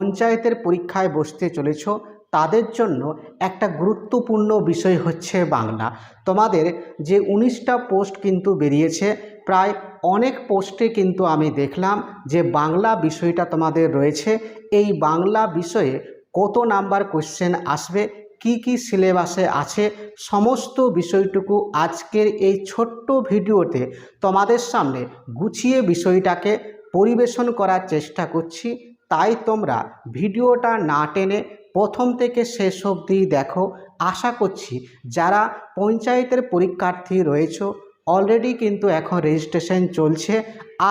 পঞ্চায়েতের পরীক্ষায় বসতে চলেছ, তাদের জন্য একটা গুরুত্বপূর্ণ বিষয় হচ্ছে বাংলা। তোমাদের যে উনিশটা পোস্ট কিন্তু বেরিয়েছে, প্রায় অনেক পোস্টে কিন্তু আমি দেখলাম যে বাংলা বিষয়টা তোমাদের রয়েছে। এই বাংলা বিষয়ে কত নাম্বার কোশ্চেন আসবে, কি কি সিলেবাসে আছে, সমস্ত বিষয়টুকু আজকের এই ছোট্ট ভিডিওতে তোমাদের সামনে গুছিয়ে বিষয়টাকে পরিবেশন করার চেষ্টা করছি। তাই তোমরা ভিডিওটা না টেনে প্রথম থেকে শেষ অবধি দেখো। আশা করছি যারা পঞ্চায়েতের পরীক্ষার্থী রয়েছে অলরেডি কিন্তু এখন রেজিস্ট্রেশন চলছে।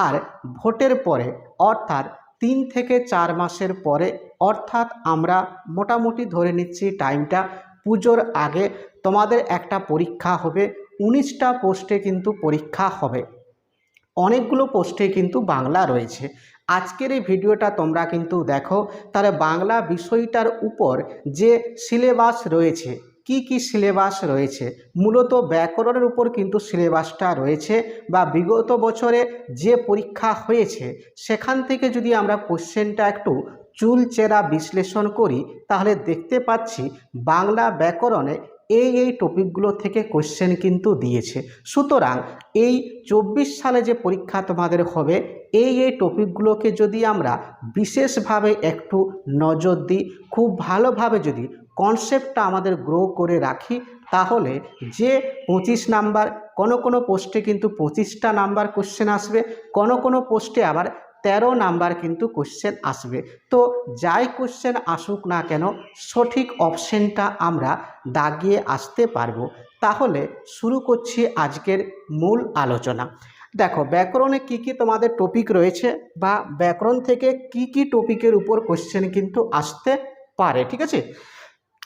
আর ভোটের পরে, অর্থাৎ তিন থেকে চার মাসের পরে, অর্থাৎ আমরা মোটামুটি ধরে নিচ্ছি টাইমটা পুজোর আগে তোমাদের একটা পরীক্ষা হবে, উনিশটা পোস্টে কিন্তু পরীক্ষা হবে। অনেকগুলো পোস্টে কিন্তু বাংলা রয়েছে। আজকের এই ভিডিওটা তোমরা কিন্তু দেখো। তাহলে বাংলা বিষয়টার উপর যে সিলেবাস রয়েছে, কি কি সিলেবাস রয়েছে, মূলত ব্যাকরণের উপর কিন্তু সিলেবাসটা রয়েছে বা বিগত বছরে যে পরীক্ষা হয়েছে, সেখান থেকে যদি আমরা কোশ্চেনটা একটু চুলচেরা বিশ্লেষণ করি, তাহলে দেখতে পাচ্ছি বাংলা ব্যাকরণে এই এই টপিকগুলো থেকে কোশ্চেন কিন্তু দিয়েছে। সুতরাং এই চব্বিশ সালে যে পরীক্ষা তোমাদের হবে, এই এই টপিকগুলোকে যদি আমরা বিশেষভাবে একটু নজর দিই, খুব ভালোভাবে যদি কনসেপ্টটা আমাদের গ্রো করে রাখি, তাহলে যে পঁচিশ নাম্বার, কোনো কোনো পোস্টে কিন্তু পঁচিশটা নাম্বার কোশ্চেন আসবে, কোনো কোনো পোস্টে আবার তেরো নাম্বার কিন্তু কোশ্চেন আসবে। তো যাই কোশ্চেন আসুক না কেন, সঠিক অপশানটা আমরা দাগিয়ে আসতে পারব। তাহলে শুরু করছি আজকের মূল আলোচনা। দেখো, ব্যাকরণে কি কি তোমাদের টপিক রয়েছে বা ব্যাকরণ থেকে কি কি টপিকের উপর কোশ্চেন কিন্তু আসতে পারে, ঠিক আছে?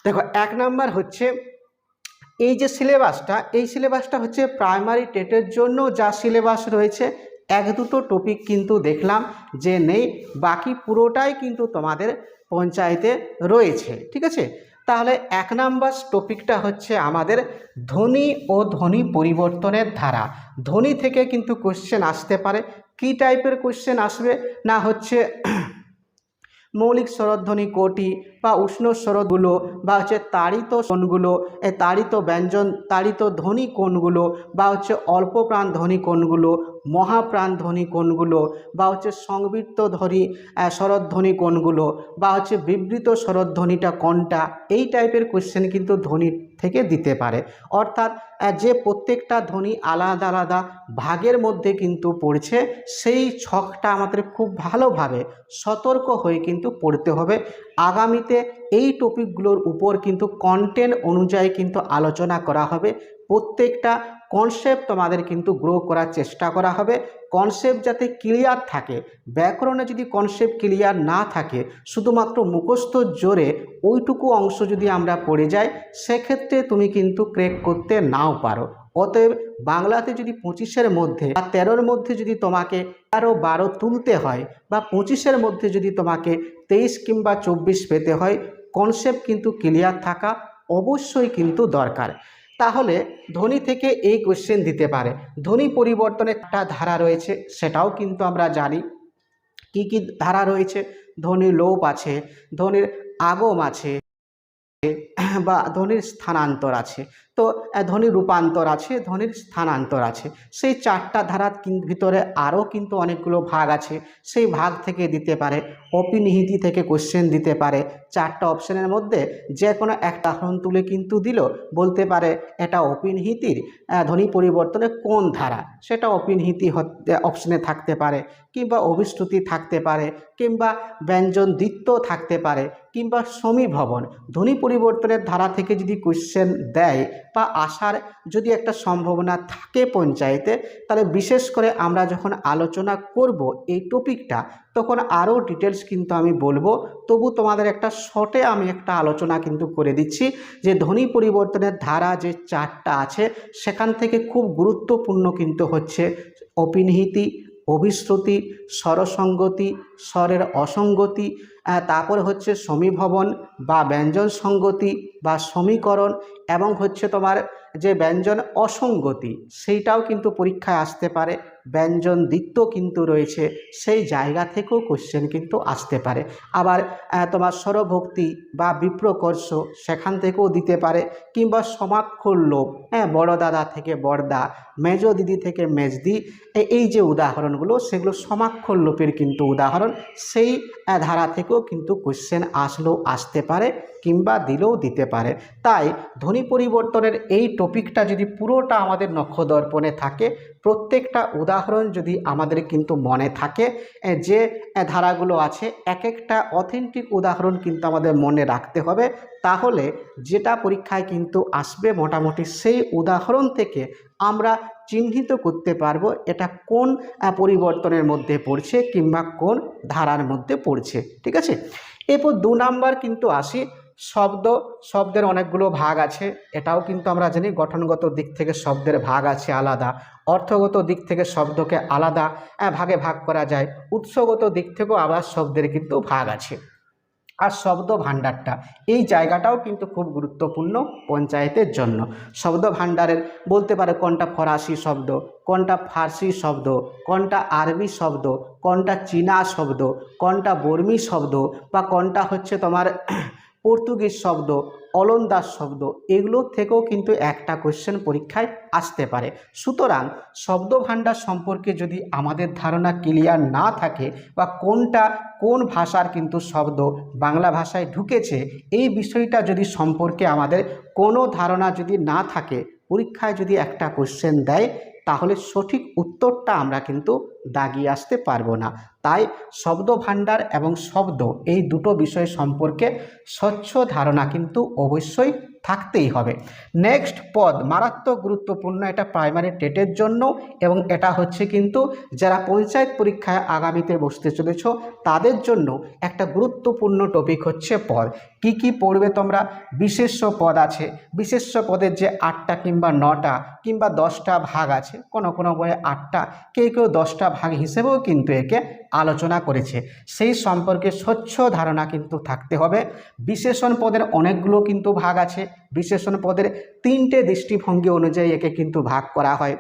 দেখো, এক নাম্বার হচ্ছে, এই যে সিলেবাসটা এই সিলেবাসটা হচ্ছে প্রাইমারি টেটের জন্য যা সিলেবাস রয়েছে এক দুটো টপিক কিন্তু দেখলাম যে নেই, বাকি পুরোটাই কিন্তু তোমাদের পঞ্চায়েতে রয়েছে, ঠিক আছে? তাহলে এক নাম্বার টপিকটা হচ্ছে আমাদের ধ্বনি ও ধ্বনি পরিবর্তনের ধারা। ধ্বনি থেকে কিন্তু কোশ্চেন আসতে পারে, কি টাইপের কোশ্চেন আসবে? না হচ্ছে মৌলিক স্বরধ্বনি কোটি বা উষ্ণ স্বরগুলো বা হচ্ছে তাড়িত কোনগুলো এ তাড়িত ব্যঞ্জন, তাড়িত ধ্বনি কোনগুলো বা হচ্ছে অল্প প্রাণ ধ্বনি কোনগুলো মহাপ্রাণ ধ্বনি কোনগুলো বা হচ্ছে সংবৃত্ত ধ্বনি স্বরধ্বনি কোনগুলো বা হচ্ছে বিবৃত স্বরধ্বনিটা কোনটা এই টাইপের কোশ্চেন কিন্তু ধ্বনি থেকে দিতে পারে। অর্থাৎ যে প্রত্যেকটা ধ্বনি আলাদা আলাদা ভাগের মধ্যে কিন্তু পড়ছে, সেই ছকটা আমাদের খুব ভালোভাবে সতর্ক হয়ে কিন্তু পড়তে হবে। আগামীতে এই টপিকগুলোর উপর কিন্তু কন্টেন্ট অনুযায়ী কিন্তু আলোচনা করা হবে। প্রত্যেকটা কনসেপ্ট তোমাদের কিন্তু গ্রো করার চেষ্টা করা হবে? কনসেপ্ট যাতে ক্লিয়ার থাকে? ব্যাকরণে যদি কনসেপ্ট ক্লিয়ার না থাকে, শুধুমাত্র মুখস্থ জোরে ওইটুকু অংশ যদি আমরা পড়ে যাই, সেক্ষেত্রে তুমি কিন্তু ক্রেক করতে নাও পারো। অতএব বাংলাতে যদি পঁচিশের মধ্যে বা তেরোর মধ্যে যদি তোমাকে তেরো বারো তুলতে হয় বা পঁচিশের মধ্যে যদি তোমাকে তেইশ কিংবা চব্বিশ পেতে হয় কনসেপ্ট কিন্তু ক্লিয়ার থাকা অবশ্যই কিন্তু দরকার। তাহলে ধ্বনি থেকে এই কোশ্চেন দিতে পারে। ধ্বনি পরিবর্তনের একটা ধারা রয়েছে, সেটাও কিন্তু আমরা জানি। কি কি ধারা রয়েছে? ধ্বনির লোপ আছে, ধ্বনির আগম আছে, বা ধ্বনির স্থানান্তর আছে। তো ধ্বনির রূপান্তর আছে, ধ্বনির স্থানান্তর আছে। সেই চারটা ধারার ভিতরে আরও কিন্তু অনেকগুলো ভাগ আছে। সেই ভাগ থেকে দিতে পারে, অপিনিহিতি থেকে কোশ্চেন দিতে পারে। চারটা অপশানের মধ্যে যে কোনো একটা হরণ তুলে কিন্তু দিল, বলতে পারে এটা অপিনহিতির ধ্বনি পরিবর্তনে কোন ধারা? সেটা অপিনহিতি অপশানে থাকতে পারে, কিংবা অভিশ্রুতি থাকতে পারে, কিংবা ব্যঞ্জন দ্বিত্ব থাকতে পারে, কিংবা সমীভবন। ধ্বনি পরিবর্তনের ধারা থেকে যদি কোশ্চেন দেয় বা আসার যদি একটা সম্ভাবনা থাকে পঞ্চায়েতে, তাহলে বিশেষ করে আমরা যখন আলোচনা করব এই টপিকটা, তখন আরও ডিটেলস কিন্তু আমি বলব। তবু তোমাদের একটা শর্টে আমি একটা আলোচনা কিন্তু করে দিচ্ছি যে ধ্বনি পরিবর্তনের ধারা যে চারটা আছে, সেখান থেকে খুব গুরুত্বপূর্ণ কিন্তু হচ্ছে অপিনিহিতি, অভিশ্রুতি, স্বরসঙ্গতি, স্বরের অসঙ্গতি তারপর হচ্ছে সমীভবন বা ব্যঞ্জন সঙ্গতি বা সমীকরণ এবং হচ্ছে তোমার যে ব্যঞ্জন অসঙ্গতি, সেইটাও কিন্তু পরীক্ষায় আসতে পারে। ব্যঞ্জন দ্বিত্ব কিন্তু রয়েছে, সেই জায়গা থেকেও কোশ্চেন কিন্তু আসতে পারে। আবার তোমার স্বরভক্তি বা বিপ্রকর্ষ সেখান থেকেও দিতে পারে। কিংবা সমাক্ষর লোপ হ্যাঁ বড় দাদা থেকে বড়দা, মেজ দিদি থেকে মেজদি এই যে উদাহরণগুলো, সেগুলো সমাক্ষর লোপের কিন্তু উদাহরণ। সেই ধারা থেকেও কিন্তু কোশ্চেন আসলেও আসতে পারে কিংবা দিলেও দিতে পারে। তাই ধ্বনি পরিবর্তনের এই টপিকটা যদি পুরোটা আমাদের নক্ষদর্পণে থাকে, প্রত্যেকটা উদাহরণ যদি আমাদের কিন্তু মনে থাকে যে ধারাগুলো আছে এক একটা অথেন্টিক উদাহরণ কিন্তু আমাদের মনে রাখতে হবে, তাহলে যেটা পরীক্ষায় কিন্তু আসবে মোটামুটি সেই উদাহরণ থেকে আমরা চিহ্নিত করতে পারব এটা কোন পরিবর্তনের মধ্যে পড়ছে কিংবা কোন ধারার মধ্যে পড়ছে, ঠিক আছে? এরপর দু নাম্বার কিন্তু আসি শব্দ, শব্দের অনেকগুলো ভাগ আছে। এটাও কিন্তু আমরা জানি গঠনগত দিক থেকে শব্দের ভাগ আছে আলাদা। অর্থগত দিক থেকে শব্দকে আলাদা ভাগে ভাগ করা যায়। উৎসগত দিক থেকেও আবার শব্দের কিন্তু ভাগ আছে। আর শব্দ ভাণ্ডারটা, এই জায়গাটাও কিন্তু খুব গুরুত্বপূর্ণ পঞ্চায়েতের জন্য। শব্দ ভাণ্ডারের, বলতে পারে কোনটা ফরাসি শব্দ, কোনটা ফার্সি শব্দ, কোনটা আরবি শব্দ, কোনটা চীনা শব্দ, কোনটা বর্মী শব্দ, বা কোনটা হচ্ছে তোমার পর্তুগিজ শব্দ, অলন্দাজ শব্দ, এগুলো থেকেও কিন্তু একটা কোশ্চেন পরীক্ষায় আসতে পারে। সুতরাং শব্দ ভাণ্ডার সম্পর্কে যদি আমাদের ধারণা ক্লিয়ার না থাকে বা কোনটা কোন ভাষার কিন্তু শব্দ বাংলা ভাষায় ঢুকেছে, এই বিষয়টা যদি সম্পর্কে আমাদের কোনো ধারণা যদি না থাকে, পরীক্ষায় যদি একটা কোশ্চেন দেয় তাহলে সঠিক উত্তরটা আমরা কিন্তু দাগিয়ে আসতে পারব না। তাই শব্দ ভাণ্ডার এবং শব্দ এই দুটো বিষয় সম্পর্কে স্বচ্ছ ধারণা কিন্তু অবশ্যই থাকতেই হবে। নেক্সট পদ, মারাত্মক গুরুত্বপূর্ণ, এটা প্রাইমারি টেটের জন্য এবং এটা হচ্ছে কিন্তু যারা পঞ্চায়েত পরীক্ষায় আগামীতে বসতে চলেছ, তাদের জন্য একটা গুরুত্বপূর্ণ টপিক হচ্ছে পদ। কি কি পড়বে তোমরা? বিশেষ্য পদ আছে। বিশেষ্য পদের যে আটটা কিংবা নটা কিংবা দশটা ভাগ আছে, কোনো কোনো বইয়ে আটটা, কেউ কেউ দশটা ভাগ হিসেবেও কিন্তু একে আলোচনা করেছে। সেই সম্পর্কে স্বচ্ছ ধারণা কিন্তু থাকতে হবে। বিশেষণ পদের অনেকগুলো কিন্তু ভাগ আছে। বিশেষণ পদের তিনটে দৃষ্টিভঙ্গি অনুযায়ী একে কিন্তু ভাগ করা হয়।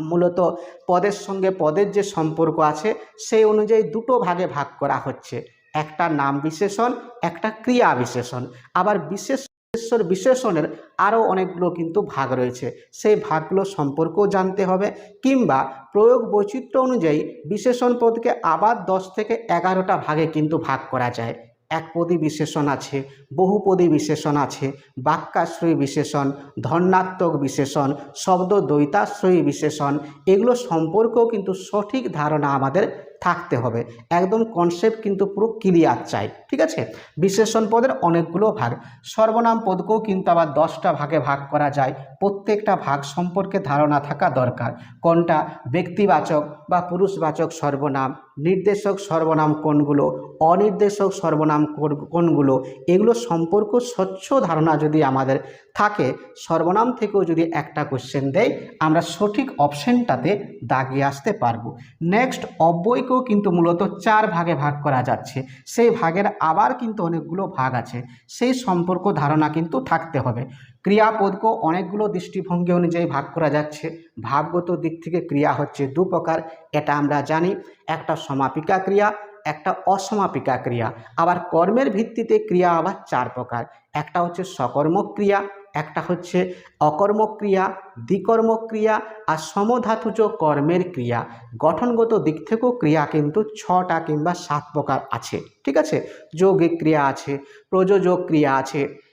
মূলত পদের সঙ্গে পদের যে সম্পর্ক আছে, সেই অনুযায়ী দুটো ভাগে ভাগ করা হচ্ছে। একটা নাম বিশেষণ, একটা ক্রিয়া বিশেষণ। আবার বিশেষ বিশেষণ বিশেষণের আরও অনেকগুলো কিন্তু ভাগ রয়েছে। সেই ভাগগুলো সম্পর্কেও জানতে হবে কিংবা প্রয়োগ বৈচিত্র্য অনুযায়ী বিশেষণ পদকে আবার দশ থেকে এগারোটা ভাগে কিন্তু ভাগ করা যায়। একপদী বিশেষণ আছে বহুপদী বিশেষণ আছে, বাক্যাশ্রয়ী বিশেষণ ধর্নাত্মক বিশেষণ শব্দ দ্বৈতাশ্রয়ী বিশেষণ এগুলো সম্পর্কেও কিন্তু সঠিক ধারণা আমাদের থাকতে হবে। একদম কনসেপ্ট কিন্তু পুরো ক্লিয়ার চাই, ঠিক আছে? বিশেষণ পদের অনেকগুলো ভাগ। সর্বনাম পদকেও কিন্তু আবার দশটা ভাগে ভাগ করা যায়। প্রত্যেকটা ভাগ সম্পর্কে ধারণা থাকা দরকার। কোনটা ব্যক্তিবাচক বা পুরুষবাচক সর্বনাম, নির্দেশক সর্বনাম কোনগুলো, অনির্দেশক সর্বনাম কোন- কোনগুলো, এগুলো সম্পর্ক স্বচ্ছ ধারণা যদি আমাদের থাকে, সর্বনাম থেকেও যদি একটা কোশ্চেন দেয়, আমরা সঠিক অপশনটাতে দাগিয়ে আসতে পারব। নেক্সট অব্যয়কেও কিন্তু মূলত চার ভাগে ভাগ করা যাচ্ছে। সেই ভাগের আবার কিন্তু অনেকগুলো ভাগ আছে। সেই সম্পর্ক ধারণা কিন্তু থাকতে হবে। ক্রিয়াপদকেও অনেকগুলো দৃষ্টিভঙ্গি অনুযায়ী ভাগ করা যাচ্ছে। ভাবগত দিক থেকে ক্রিয়া হচ্ছে দু প্রকার। এটা আমরা জানি, একটা সমাপিকা ক্রিয়া, একটা অসমাপিকা ক্রিয়া। আবার কর্মের ভিত্তিতে ক্রিয়া আবার চার প্রকার। একটা হচ্ছে সকর্মক ক্রিয়া, একটা হচ্ছে অকর্মক ক্রিয়া, দ্বিকর্মক ক্রিয়া আর সমধাতুজ কর্মের ক্রিয়া। গঠনগত দিক থেকেও ক্রিয়া কিন্তু ছটা কিংবা সাত প্রকার আছে। ঠিক আছে? যৌগিক ক্রিয়া আছে, প্রযোজক ক্রিয়া আছে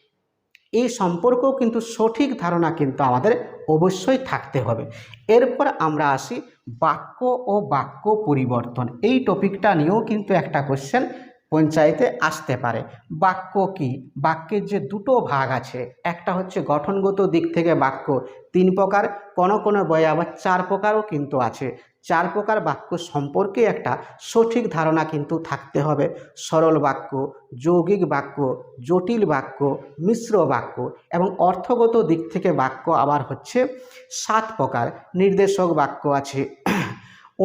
এই সম্পর্কেও কিন্তু সঠিক ধারণা কিন্তু আমাদের অবশ্যই থাকতে হবে। এরপর আমরা আসি বাক্য ও বাক্য পরিবর্তন। এই টপিকটা নিয়েও কিন্তু একটা কোশ্চেন পঞ্চায়েতে আসতে পারে। বাক্য কি? বাক্যের যে দুটো ভাগ আছে, একটা হচ্ছে গঠনগত দিক থেকে বাক্য, তিন প্রকার, কোনো কোনো বয়ে আবার চার প্রকারও কিন্তু আছে। চার প্রকার বাক্য সম্পর্কে একটা সঠিক ধারণা কিন্তু থাকতে হবে। সরল বাক্য, যৌগিক বাক্য, জটিল বাক্য, মিশ্র বাক্য এবং অর্থগত দিক থেকে বাক্য আবার হচ্ছে সাত প্রকার। নির্দেশক বাক্য আছে,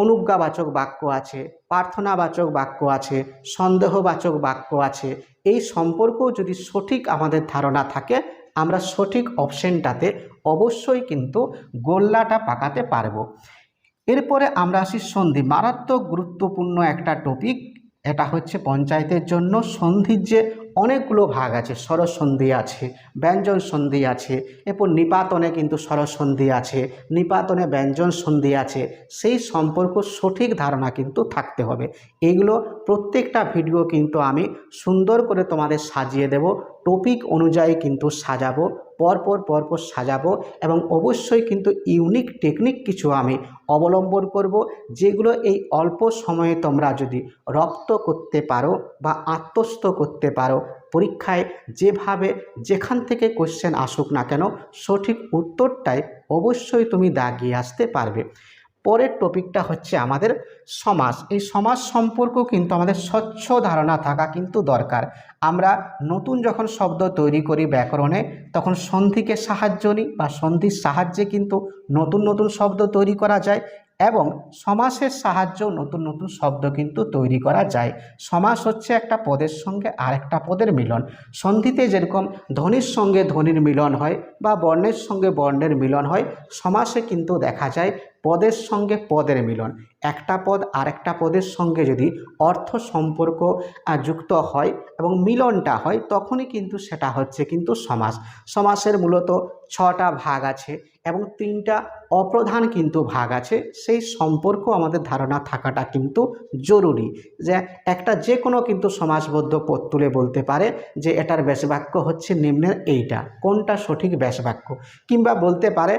অনুজ্ঞাবাচক বাক্য আছে, প্রার্থনাবাচক বাক্য আছে, সন্দেহবাচক বাক্য আছে। এই সম্পর্কেও যদি সঠিক আমাদের ধারণা থাকে, আমরা সঠিক অপশনটাতে অবশ্যই কিন্তু গোল্লাটা পাকাতে পারব। এরপরে আমরা আসি সন্ধি। মারাত্মক গুরুত্বপূর্ণ একটা টপিক এটা হচ্ছে পঞ্চায়েতের জন্য সন্ধির যে অনেকগুলো ভাগ আছে, স্বরসন্ধি আছে ব্যঞ্জন সন্ধি আছে, এরপর নিপাতনে কিন্তু স্বরসন্ধি আছে, নিপাতনে ব্যঞ্জন সন্ধি আছে, সেই সম্পর্ক সঠিক ধারণা কিন্তু থাকতে হবে। এগুলো প্রত্যেকটা ভিডিও কিন্তু আমি সুন্দর করে তোমাদের সাজিয়ে দেব টপিক অনুযায়ী কিন্তু সাজাবো, পরপর পরপর সাজাবো এবং অবশ্যই কিন্তু ইউনিক টেকনিক কিছু আমি অবলম্বন করব, যেগুলো এই অল্প সময়ে তোমরা যদি রপ্ত করতে পারো বা আত্মস্থ করতে পারো পরীক্ষায় যেভাবে যেখান থেকে কোশ্চেন আসুক না কেন, সঠিক উত্তরটাই অবশ্যই তুমি দাগিয়ে আসতে পারবে। পরের টপিকটা হচ্ছে আমাদের সমাজ। এই সমাজ সম্পর্ক কিন্তু আমাদের স্বচ্ছ ধারণা থাকা কিন্তু দরকার। আমরা নতুন যখন শব্দ তৈরি করি ব্যাকরণে, তখন সন্ধিকে সাহায্য নিই বা সন্ধির সাহায্যে কিন্তু নতুন নতুন শব্দ তৈরি করা যায়। এবং সমাসের সাহায্যেও নতুন নতুন শব্দ কিন্তু তৈরি করা যায়। সমাস হচ্ছে একটা পদের সঙ্গে আরেকটা পদের মিলন। সন্ধিতে যেরকম ধ্বনির সঙ্গে ধ্বনির মিলন হয় বা বর্ণের সঙ্গে বর্ণের মিলন হয়, সমাসে কিন্তু দেখা যায় পদের সঙ্গে পদের মিলন। একটা পদ আরেকটা পদের সঙ্গে যদি অর্থ সম্পর্ক যুক্ত হয় এবং মিলনটা হয়, তখনই কিন্তু সেটা হচ্ছে কিন্তু সমাস। সমাসের মূলত ছটা ভাগ আছে। এবং তিনটা অপ্রধান কিন্তু ভাগ আছে, সেই সম্পর্ক আমাদের ধারণা থাকাটা কিন্তু জরুরি। যে একটা যে কোনো কিন্তু সমাজবদ্ধ পদ তুলে বলতে পারে যে এটার ব্যাসবাক্য হচ্ছে নিম্নের এইটা, কোনটা সঠিক ব্যাসবাক্য কিংবা বলতে পারে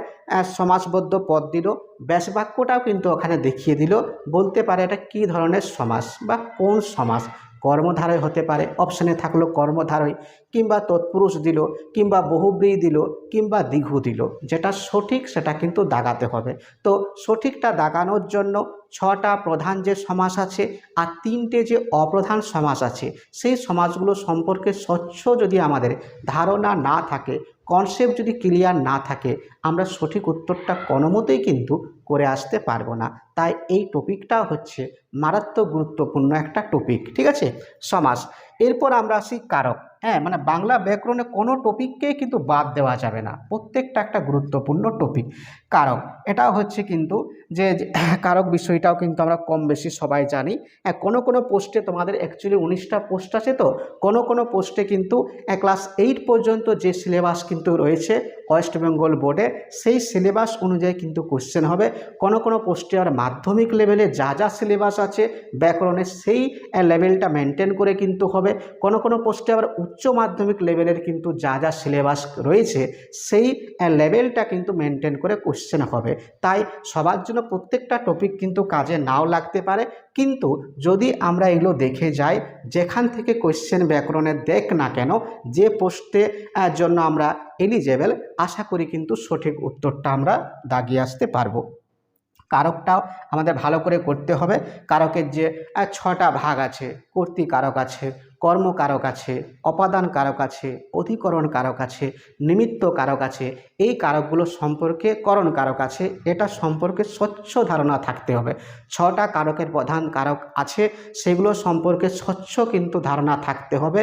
সমাজবদ্ধ পদ দিল ব্যাসবাক্যটাও কিন্তু ওখানে দেখিয়ে দিল, বলতে পারে এটা কী ধরনের সমাস বা কোন সমাস কর্মধারয় হতে পারে। অপশানে থাকল কর্মধারয় কিংবা তৎপুরুষ দিল, কিংবা বহুব্রী দিল, কিংবা দীঘু দিল। যেটা সঠিক, সেটা কিন্তু দাগাতে হবে। তো সঠিকটা দাগানোর জন্য ছটা প্রধান যে সমাস আছে আর তিনটে যে অপ্রধান সমাস আছে, সেই সমাজগুলো সম্পর্কে স্বচ্ছ যদি আমাদের ধারণা না থাকে কনসেপ্ট যদি ক্লিয়ার না থাকে, আমরা সঠিক উত্তরটা কোনো মতেই কিন্তু করে আসতে পারব না। তাই এই টপিকটা হচ্ছে মারাত্মক গুরুত্বপূর্ণ একটা টপিক ঠিক আছে? সমাস। এরপর আমরা আসি কারক। হ্যাঁ মানে বাংলা ব্যাকরণে কোনো টপিককেই কিন্তু বাদ দেওয়া যাবে না। প্রত্যেকটা একটা গুরুত্বপূর্ণ টপিক। কারক এটা হচ্ছে কিন্তু যে যে কারক বিষয়টাও কিন্তু আমরা কম বেশি সবাই জানি। হ্যাঁ কোনো কোনো পোস্টে তোমাদের অ্যাকচুয়ালি উনিশটা পোস্ট আছে তো? কোনো কোনো পোস্টে কিন্তু ক্লাস এইট পর্যন্ত যে সিলেবাস কিন্তু রয়েছে ওয়েস্ট বেঙ্গল বোর্ডে সেই সিলেবাস অনুযায়ী কিন্তু কোশ্চেন হবে। কোনো কোনো পোস্টে আর মাধ্যমিক লেভেলে যা যা সিলেবাস আছে ব্যাকরণের সেই লেভেলটা মেনটেন করে কিন্তু হবে। কোনো কোনো পোস্টে আবার উচ্চ মাধ্যমিক লেভেলের কিন্তু যা যা সিলেবাস রয়েছে, সেই লেভেলটা কিন্তু মেনটেন করে কোশ্চেন হবে। তাই সবার জন্য প্রত্যেকটা টপিক কিন্তু কাজে নাও লাগতে পারে। কিন্তু যদি আমরা এগুলো দেখে যাই, যেখান থেকে কোশ্চেন ব্যাকরণের দেখ না কেন, যে পোস্টে জন্য আমরা এলিজেবেল আশা করি কিন্তু সঠিক উত্তরটা আমরা দাগিয়ে আসতে পারব। কারকটাও আমাদের ভালো করে করতে হবে। কারকের যে ছটা ভাগ আছে, কর্তৃ কারক আছে কর্মকারক আছে, অপাদান কারক আছে, অধিকরণ কারক আছে, নিমিত্ত কারক আছে, এই কারকগুলো সম্পর্কে করণ কারক আছে, এটা সম্পর্কে স্বচ্ছ ধারণা থাকতে হবে। ছটা কারকের প্রধান কারক আছে, সেগুলো সম্পর্কে স্বচ্ছ কিন্তু ধারণা থাকতে হবে।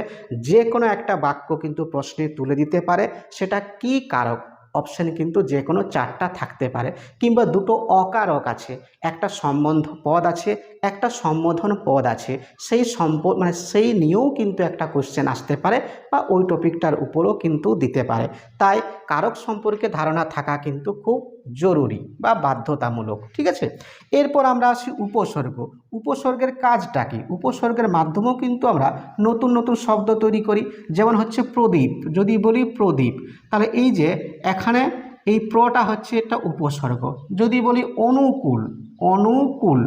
যে কোনো একটা বাক্য কিন্তু প্রশ্নে তুলে দিতে পারে, সেটা কি কারক? অপশান কিন্তু যে কোনো চারটা থাকতে পারে, কিংবা দুটো অকারক আছে। একটা সম্বন্ধ পদ আছে, একটা সম্বোধন পদ আছে। সেই সম্প মানে সেই নিয়েও কিন্তু একটা কোশ্চেন আসতে পারে, বা ওই টপিকটার উপরও কিন্তু দিতে পারে। তাই কারক সম্পর্কে ধারণা থাকা কিন্তু খুব জরুরি বা বাধ্যতামূলক, ঠিক আছে? এরপর আমরা আসি উপসর্গ। উপসর্গের কাজটা কি? উপসর্গের মাধ্যমেও কিন্তু আমরা নতুন নতুন শব্দ তৈরি করি, যেমন হচ্ছে প্রদীপ। যদি বলি প্রদীপ, তাহলে এই যে এখানে এই প্রটা হচ্ছে একটা উপসর্গ। যদি বলি অনুকূল অনুকূল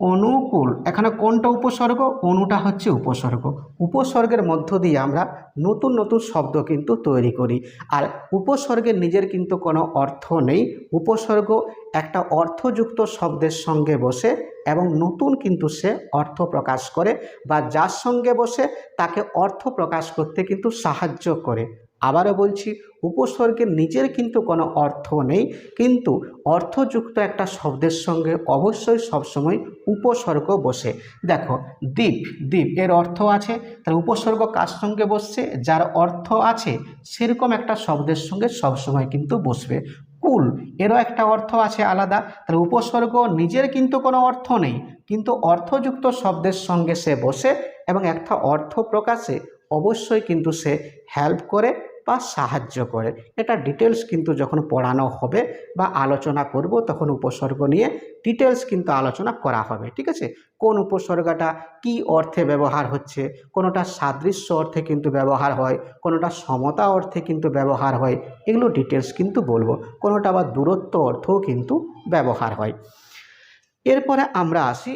অনুকূল। এখানে কোনটা উপসর্গ? অনুটা হচ্ছে উপসর্গ। উপসর্গের মধ্য দিয়ে আমরা নতুন নতুন শব্দ কিন্তু তৈরি করি। আর উপসর্গের নিজের কিন্তু কোনো অর্থ নেই। উপসর্গ একটা অর্থযুক্ত শব্দের সঙ্গে বসে এবং নতুন কিন্তু সে অর্থ প্রকাশ করে বা যার সঙ্গে বসে তাকে অর্থ প্রকাশ করতে কিন্তু সাহায্য করে। আবারও বলছি, উপসর্গের নিজের কিন্তু কোনো অর্থ নেই, কিন্তু অর্থযুক্ত একটা শব্দের সঙ্গে অবশ্যই সবসময় উপসর্গ বসে। দেখো, দ্বীপ দ্বীপ এর অর্থ আছে তার উপসর্গ কার সঙ্গে বসছে? যার অর্থ আছে, সেরকম একটা শব্দের সঙ্গে সবসময় কিন্তু বসবে। কুল এরও একটা অর্থ আছে আলাদা তার উপসর্গ নিজের কিন্তু কোনো অর্থ নেই, কিন্তু অর্থযুক্ত শব্দের সঙ্গে সে বসে এবং একটা অর্থ প্রকাশে, অবশ্যই কিন্তু সে হেল্প করে বা সাহায্য করে। এটা ডিটেলস কিন্তু যখন পড়ানো হবে বা আলোচনা করব, তখন উপসর্গ নিয়ে ডিটেলস কিন্তু আলোচনা করা হবে, ঠিক আছে? কোন উপসর্গটা কি অর্থে ব্যবহার হচ্ছে, কোনোটা সাদৃশ্য অর্থে কিন্তু ব্যবহার হয়, কোনোটা সমতা অর্থে কিন্তু ব্যবহার হয়, এগুলো ডিটেলস কিন্তু বলব, কোনোটা আবার দূরত্ব অর্থও কিন্তু ব্যবহার হয়। এরপরে আমরা আসি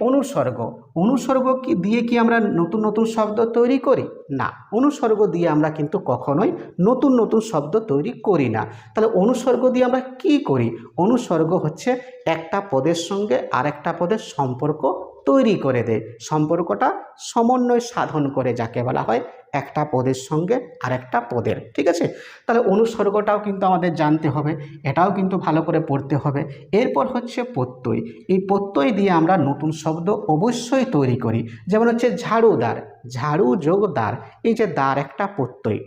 অনুসর্গ। অনুসর্গ কি দিয়ে কি আমরা নতুন নতুন শব্দ তৈরি করি? না, অনুসর্গ দিয়ে আমরা কিন্তু কখনোই নতুন নতুন শব্দ তৈরি করি না। তাহলে অনুসর্গ দিয়ে আমরা কি করি? অনুসর্গ হচ্ছে একটা পদের সঙ্গে আরেকটা পদের সম্পর্ক তৈরি করে দেয়। সম্পর্কটা সমন্বয় সাধন করে, যাকে বলা হয় একটা পদের সঙ্গে আরেকটা পদের। ঠিক আছে? তাহলে অনুসর্গটাও কিন্তু আমাদের জানতে হবে, এটাও কিন্তু ভালো করে পড়তে হবে। এরপর হচ্ছে প্রত্যয়। এই প্রত্যয় দিয়ে আমরা নতুন শব্দ অবশ্যই তৈরি করি। যেমন হচ্ছে ঝাড়ুদার। ঝাড়ু যোগ দ্বার। এই যে দ্বার একটা প্রত্যয়।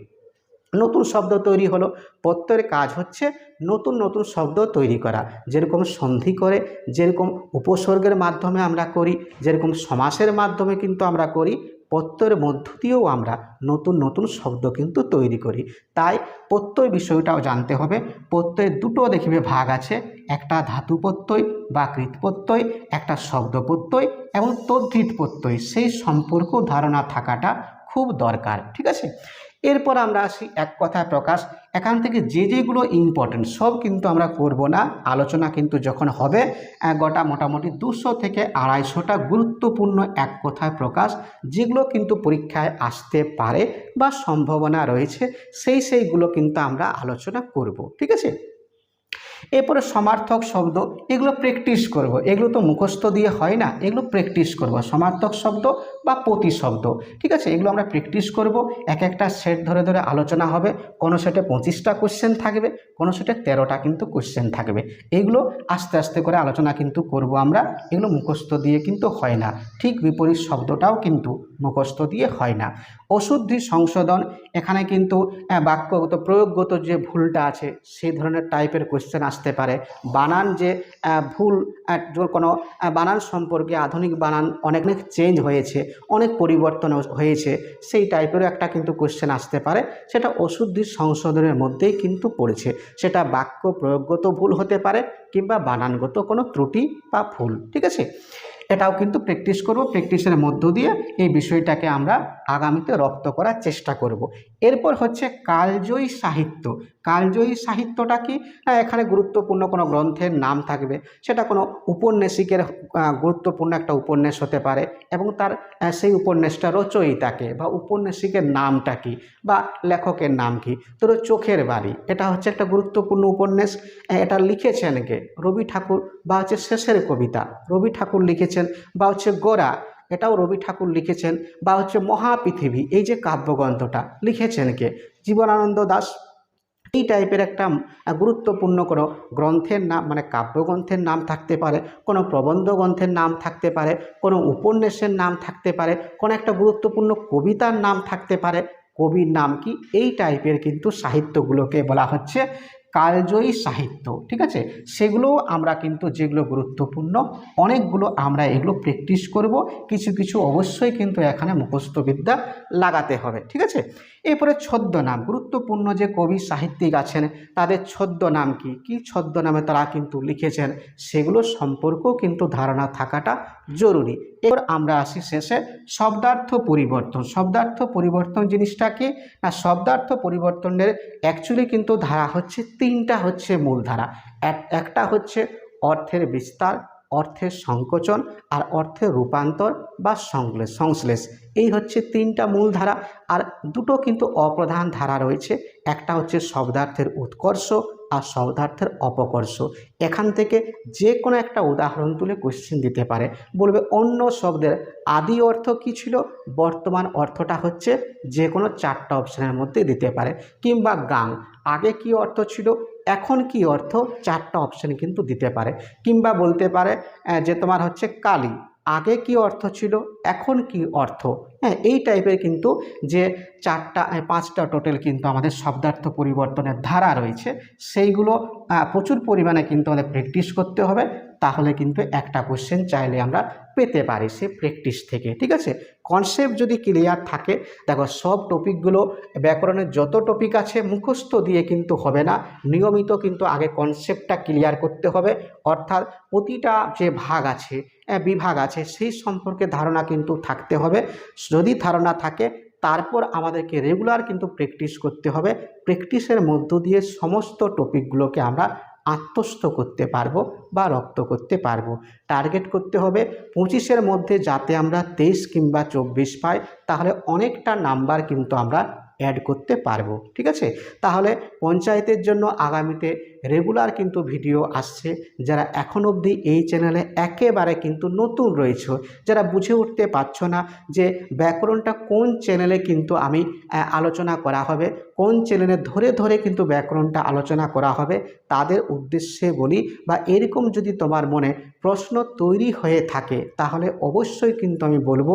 নতুন শব্দ তৈরি হলো। প্রত্যয়ের কাজ হচ্ছে নতুন নতুন শব্দ তৈরি করা। যেরকম সন্ধি করে, যেরকম উপসর্গের মাধ্যমে আমরা করি, যেরকম সমাসের মাধ্যমে কিন্তু আমরা করি, প্রত্যয়ের মধ্য দিয়েও আমরা নতুন নতুন শব্দ কিন্তু তৈরি করি। তাই প্রত্যয় বিষয়টাও জানতে হবে। প্রত্যয়ের দুটো দেখবে ভাগ আছে। একটা ধাতু প্রত্যয় বা কৃত প্রত্যয়, একটা শব্দ প্রত্যয় এবং তদ্ধিত প্রত্যয়। সেই সম্পর্ক ধারণা থাকাটা খুব দরকার। ঠিক আছে? এরপর আমরা আসি এক কথায় প্রকাশ। এখান থেকে যে যেগুলো ইম্পর্টেন্ট সব কিন্তু আমরা করব না। আলোচনা কিন্তু যখন হবে গোটা মোটামুটি দুশো থেকে আড়াইশোটা গুরুত্বপূর্ণ এক কথায় প্রকাশ, যেগুলো কিন্তু পরীক্ষায় আসতে পারে বা সম্ভাবনা রয়েছে, সেই সেইগুলো কিন্তু আমরা আলোচনা করব, ঠিক আছে? এরপরে সমার্থক শব্দ, এগুলো প্র্যাকটিস করব। এগুলো তো মুখস্থ দিয়ে হয় না, এগুলো প্র্যাকটিস করব। সমার্থক শব্দ বা প্রতিশব্দ। ঠিক আছে? এগুলো আমরা প্র্যাকটিস করব। এক একটা সেট ধরে ধরে আলোচনা হবে। কোনো সেটে পঁচিশটা কোশ্চেন থাকবে, কোনো সেটে তেরোটা কিন্তু কোশ্চেন থাকবে। এগুলো আস্তে আস্তে করে আলোচনা কিন্তু করব আমরা। এগুলো মুখস্থ দিয়ে কিন্তু হয় না। ঠিক বিপরীত শব্দটাও কিন্তু মুখস্থ দিয়ে হয় না। অশুদ্ধি সংশোধন, এখানে কিন্তু বাক্যগত, প্রয়োগগত যে ভুলটা আছে সেই ধরনের টাইপের কোশ্চেন আসতে পারে। বানান যে ভুল কোনো বানান সম্পর্কে আধুনিক বানান অনেক অনেক চেঞ্জ হয়েছে। অনেক পরিবর্তন হয়েছে, সেই টাইপেরও একটা কিন্তু কোশ্চেন আসতে পারে। সেটা অশুদ্ধি সংশোধনের মধ্যেই কিন্তু পড়েছে। সেটা বাক্য প্রয়োগগত ভুল হতে পারে কিংবা বানানগত কোনো ত্রুটি বা ভুল, ঠিক আছে? এটাও কিন্তু প্র্যাকটিস করব। প্র্যাকটিসের মধ্য দিয়ে এই বিষয়টাকে আমরা আগামীতে রপ্ত করার চেষ্টা করব। এরপর হচ্ছে কালজয়ী সাহিত্য। কালজয়ী সাহিত্যটা কি? না, এখানে গুরুত্বপূর্ণ কোনো গ্রন্থের নাম থাকবে। সেটা কোনো উপন্যাসিকের গুরুত্বপূর্ণ একটা উপন্যাস হতে পারে এবং তার সেই উপন্যাসটা রচয়িতাকে বা উপন্যাসিকের নামটা কি বা লেখকের নাম কি? ধরো চোখের বাড়ি, এটা হচ্ছে একটা গুরুত্বপূর্ণ উপন্যাস। এটা লিখেছেন কে? রবি ঠাকুর বা হচ্ছে শেষের কবিতা। রবি ঠাকুর লিখেছেন বা হচ্ছে গোরা, এটাও রবি ঠাকুর লিখেছেন বা হচ্ছে মহাপৃথিবী, এই যে কাব্যগ্রন্থটা লিখেছেন কে? জীবনানন্দ দাস এই টাইপের একটা গুরুত্বপূর্ণ কোনো গ্রন্থের নাম মানে কাব্যগ্রন্থের নাম থাকতে পারে, কোনো প্রবন্ধ গ্রন্থের নাম থাকতে পারে, কোনো উপন্যাসের নাম থাকতে পারে, কোনো একটা গুরুত্বপূর্ণ কবিতার নাম থাকতে পারে। কবির নাম কি? এই টাইপের কিন্তু সাহিত্যগুলোকে বলা হচ্ছে কালজয়ী সাহিত্য, ঠিক আছে? সেগুলোও আমরা কিন্তু যেগুলো গুরুত্বপূর্ণ, অনেকগুলো আমরা এগুলো প্র্যাকটিস করব। কিছু কিছু অবশ্যই কিন্তু এখানে মুখস্থবিদ্যা লাগাতে হবে, ঠিক আছে? এরপরে ছদ্মনাম গুরুত্বপূর্ণ যে কবি সাহিত্যিক আছেন, তাদের ছদ্মনাম কি? কী ছদ্মনামে তারা কিন্তু লিখেছেন? সেগুলো সম্পর্কেও কিন্তু ধারণা থাকাটা জরুরি। এবার আমরা আসি শেষে শব্দার্থ পরিবর্তন। শব্দার্থ পরিবর্তন জিনিসটা কি না, শব্দার্থ পরিবর্তনের অ্যাকচুয়ালি কিন্তু ধারা হচ্ছে তিনটা হচ্ছে মূল ধারা। এক- একটা হচ্ছে অর্থের বিস্তার, অর্থের সংকোচন আর অর্থের রূপান্তর বা সংশ্লেষ সংশ্লেষ। এই হচ্ছে তিনটা মূল ধারা। আর দুটো কিন্তু অপ্রধান ধারা রয়েছে। একটা হচ্ছে শব্দার্থের উৎকর্ষ আর শব্দার্থের অপকর্ষ। এখান থেকে যে কোনো একটা উদাহরণ তুলে কোশ্চেন দিতে পারে। বলবে, অন্য শব্দের আদি অর্থ কী ছিল? বর্তমান অর্থটা হচ্ছে যে কোনো চারটা অপশানের মধ্যে দিতে পারে। কিংবা গাং, আগে কি অর্থ ছিল? এখন কি অর্থ? চারটা অপশান কিন্তু দিতে পারে। কিংবা বলতে পারে যে তোমার হচ্ছে কালী। আগে কি অর্থ ছিল? এখন কি অর্থ? হ্যাঁ এই টাইপের কিন্তু যে চারটা পাঁচটা টোটাল কিন্তু আমাদের শব্দার্থ পরিবর্তনের ধারা রয়েছে, সেইগুলো প্রচুর পরিমাণে কিন্তু আমাদের প্র্যাকটিস করতে হবে। তাহলে কিন্তু একটা কোশ্চেন চাইলে আমরা পেতে পারি সে প্র্যাকটিস থেকে ঠিক আছে? কনসেপ্ট যদি ক্লিয়ার থাকে দেখো সব টপিকগুলো ব্যাকরণের যত টপিক আছে মুখস্থ দিয়ে কিন্তু হবে না নিয়মিত কিন্তু আগে কনসেপ্টটা ক্লিয়ার করতে হবে অর্থাৎ প্রতিটা যে ভাগ আছে আহ, বিভাগ আছে সেই সম্পর্কে ধারণা কিন্তু থাকতে হবে। যদি ধারণা থাকে তারপর আমাদেরকে রেগুলার কিন্তু প্র্যাকটিস করতে হবে। প্র্যাকটিসের মধ্য দিয়ে সমস্ত টপিকগুলোকে আমরা আত্মস্থ করতে পারব বা রক্ত করতে পারব। টার্গেট করতে হবে পঁচিশের মধ্যে যাতে আমরা তেইশ কিংবা চব্বিশ পাই, তাহলে অনেকটা নাম্বার কিন্তু আমরা অ্যাড করতে পারব। ঠিক আছে? তাহলে পঞ্চায়েতের জন্য আগামীতে রেগুলার কিন্তু ভিডিও আসছে। যারা এখন অবধি এই চ্যানেলে একেবারে কিন্তু নতুন রয়েছে, যারা বুঝে উঠতে পারছ না যে ব্যাকরণটা কোন চ্যানেলে কিন্তু আমি আলোচনা করা হবে, কোন চ্যানেলে ধরে ধরে কিন্তু ব্যাকরণটা আলোচনা করা হবে, তাদের উদ্দেশ্যে বলি বা এরকম যদি তোমার মনে প্রশ্ন তৈরি হয়ে থাকে, তাহলে অবশ্যই কিন্তু আমি বলব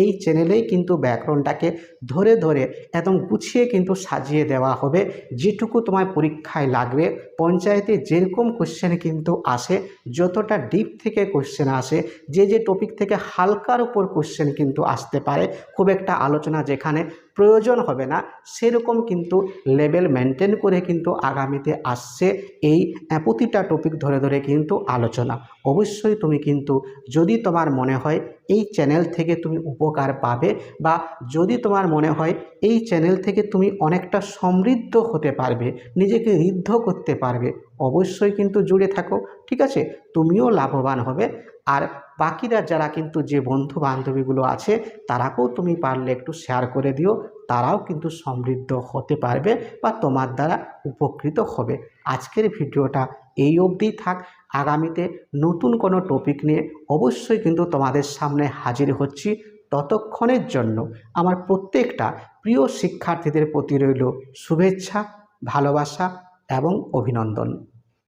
এই চ্যানেলেই কিন্তু ব্যাকরণটাকে ধরে ধরে একদম গুছিয়ে কিন্তু সাজিয়ে দেওয়া হবে। যেটুকু তোমার পরীক্ষায় লাগবে পঞ্চায়েতে যেরকম কোশ্চেন কিন্তু আসে, যতটা ডিপ থেকে কোশ্চেন আসে, যে যে টপিক থেকে হালকার উপর কোশ্চেন কিন্তু আসতে পারে, খুব একটা আলোচনা যেখানে প্রয়োজন হবে না। সেরকম কিন্তু লেভেল মেনটেন করে কিন্তু আগামীতে আসছে এই প্রতিটা টপিক ধরে ধরে কিন্তু আলোচনা। অবশ্যই তুমি কিন্তু যদি তোমার মনে হয় এই চ্যানেল থেকে তুমি উপকার পাবে বা যদি তোমার মনে হয় এই চ্যানেল থেকে তুমি অনেকটা সমৃদ্ধ হতে পারবে, নিজেকে ঋদ্ধ করতে পারবে, অবশ্যই কিন্তু জুড়ে থাকো, ঠিক আছে? তুমিও লাভবান হবে। আর বাকিরা যারা কিন্তু যে বন্ধু বান্ধবীগুলো আছে, তারাকেও তুমি পারলে একটু শেয়ার করে দিও, তারাও কিন্তু সমৃদ্ধ হতে পারবে বা তোমার দ্বারা উপকৃত হবে। আজকের ভিডিওটা এই অবধি থাক। আগামীতে নতুন কোনো টপিক নিয়ে অবশ্যই কিন্তু তোমাদের সামনে হাজির হচ্ছি ততক্ষণের জন্য। আমার প্রত্যেকটা প্রিয় শিক্ষার্থীদের প্রতি রইল শুভেচ্ছা, ভালোবাসা এবং অভিনন্দন।